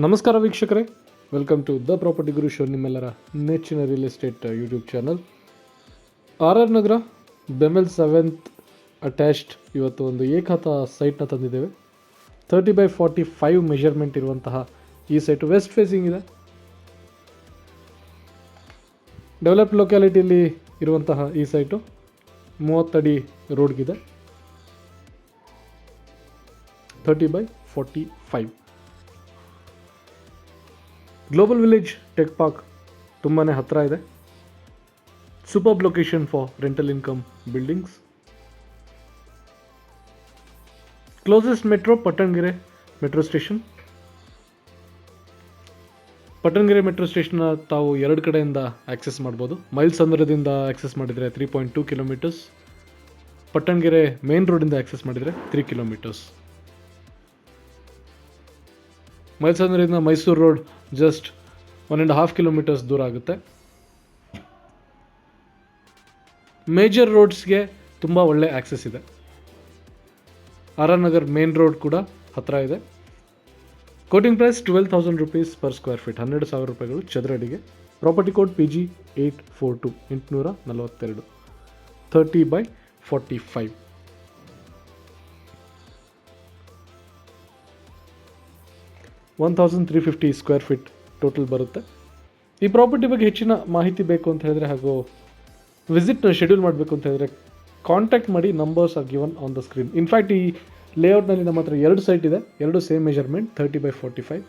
ನಮಸ್ಕಾರ ವೀಕ್ಷಕರೇ. Welcome to the property Guru show ನಿಮ್ಮೆಲ್ಲರ ನೆಚ್ಚಿನ real estate YouTube channel R R Nagar BEML seventh attached ಇವತ್ತು ಒಂದು ಏಕಾತ ಸೈಟ್ನ ತಂದಿದ್ದೇವೆ. Thirty by forty five measurement ಇರುವಂತಹ ಈ ಸೈಟ್ ವೆಸ್ಟ್ ಫೇಸಿಂಗ್ ಇದೆ. ಡೆವಲಪ್ ಲೊಕ್ಯಾಲಿಟಿಯಲ್ಲಿ ಇರುವಂತಹ ಈ ಸೈಟು ಮೂವತ್ತಡಿ ರೋಡ್ಗಿದೆ thirty by forty five global village tech park ತುಂಬಾ ಹತ್ತಿರ ಇದೆ. Super location for rental income buildings closest metro Pattanagere metro station Pattanagere metro ಸ್ಟೇಷನ್ನ ತಾವು ಎರಡು ಕಡೆಯಿಂದ ಆಕ್ಸೆಸ್ ಮಾಡ್ಬೋದು. ಮೈಲ್ಸ್ ಸಂದ್ರದಿಂದ ಆಕ್ಸೆಸ್ ಮಾಡಿದರೆ three point two kilometres Pattanagere main ರೋಡಿಂದ ಆಕ್ಸೆಸ್ ಮಾಡಿದರೆ ತ್ರೀ ಕಿಲೋಮೀಟರ್ಸ್ ಮೈಸೂರಿನಿಂದ Mysuru road just one and half kilometres ದೂರ ಆಗುತ್ತೆ. ಮೇಜರ್ ರೋಡ್ಸ್ಗೆ ತುಂಬ ಒಳ್ಳೆ ಆ್ಯಕ್ಸಸ್ ಇದೆ. R R Nagar main road ಕೂಡ ಹತ್ತಿರ ಇದೆ. Quoting price twelve thousand rupees per square feet ಹನ್ನೆರಡು ಸಾವಿರ ರೂಪಾಯಿಗಳು ಚದರಡಿಗೆ. Property code P G eight four two ಎಂಟುನೂರ ನಲವತ್ತೆರಡು thirty by forty five one thousand three fifty square feet total ಬರುತ್ತೆ. ಈ ಪ್ರಾಪರ್ಟಿ ಬಗ್ಗೆ ಹೆಚ್ಚಿನ ಮಾಹಿತಿ ಬೇಕು ಅಂತ ಹೇಳಿದ್ರೆ ಹಾಗೂ ವಿಸಿಟ್ನ ಶೆಡ್ಯೂಲ್ ಮಾಡಬೇಕು ಅಂತ ಹೇಳಿದ್ರೆ ಕಾಂಟ್ಯಾಕ್ಟ್ ಮಾಡಿ numbers are given on the screen in fact ಈ ಲೇಔಟ್ನಲ್ಲಿ ನಮ್ಮ ಹತ್ರ ಎರಡು ಸೈಟ್ ಇದೆ. ಎರಡು same measurement thirty by forty five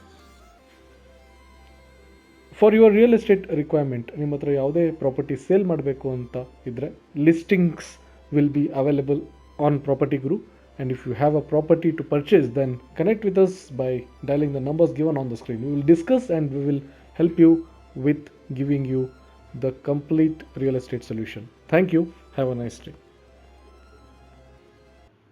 for your real estate requirement ನಿಮ್ಮ ಹತ್ರ ಯಾವುದೇ ಪ್ರಾಪರ್ಟಿ ಸೇಲ್ ಮಾಡಬೇಕು ಅಂತ ಇದ್ದರೆ listings will be available on property Guru and if you have a property to purchase then connect with us by dialing the numbers given on the screen. We will discuss and we will help you with giving you the complete real estate solution. Thank you. Have a nice day